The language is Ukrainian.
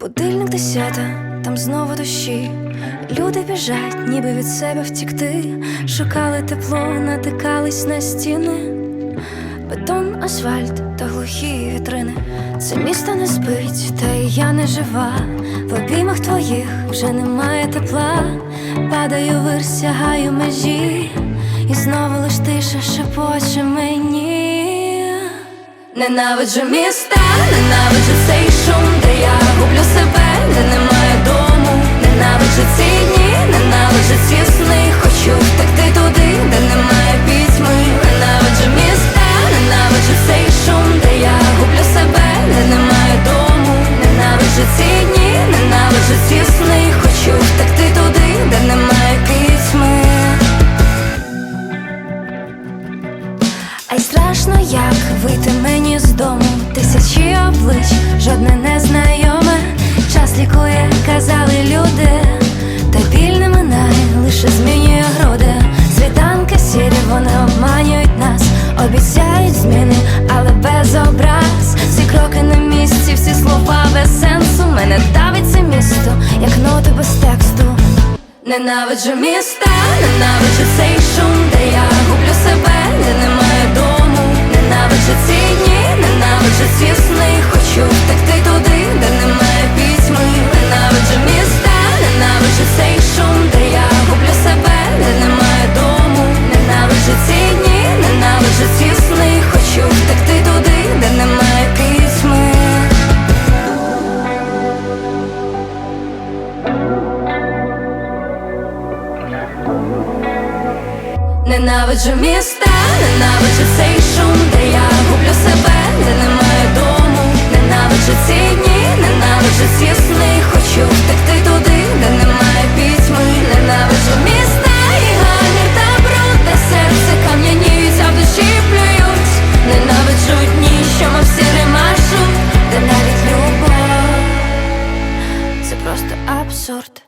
Будильник десята, там знову дощі. Люди біжать, ніби від себе втікти. Шукали тепло, натикались на стіни. Бетон, асфальт та глухі вітрини. Це місто не спить, та і я не жива. В обіймах твоїх вже немає тепла. Падаю вир, сягаю межі, і знову лиш тиша шепоче мені. Ненавиджу міста, ненавиджу цей шум, де я гублю себе, А й страшно, як вийти мені з дому. Тисячі облич, жодне незнайоме. Час лікує, казали люди, та біль не минає, лише змінює груди. Світанки сірі, вони обманюють нас, обіцяють зміни, але без образ. Всі кроки на місці, всі слова без сенсу. Мене давить це місто, як ноти без тексту. Ненавиджу міста, ненавиджу цей Ненавиджу міста, ненавиджу цей шум, де я гублю себе, де немає дому. Ненавиджу ці дні, ненавиджу ці сни. Хочу втекти туди, де немає пітьми. Ненавиджу міста і гамір та бруд, де серце кам'яніють, а в душі плюють. Ненавиджу дні, що мов сірий маршрут, де навіть любов це просто абсурд.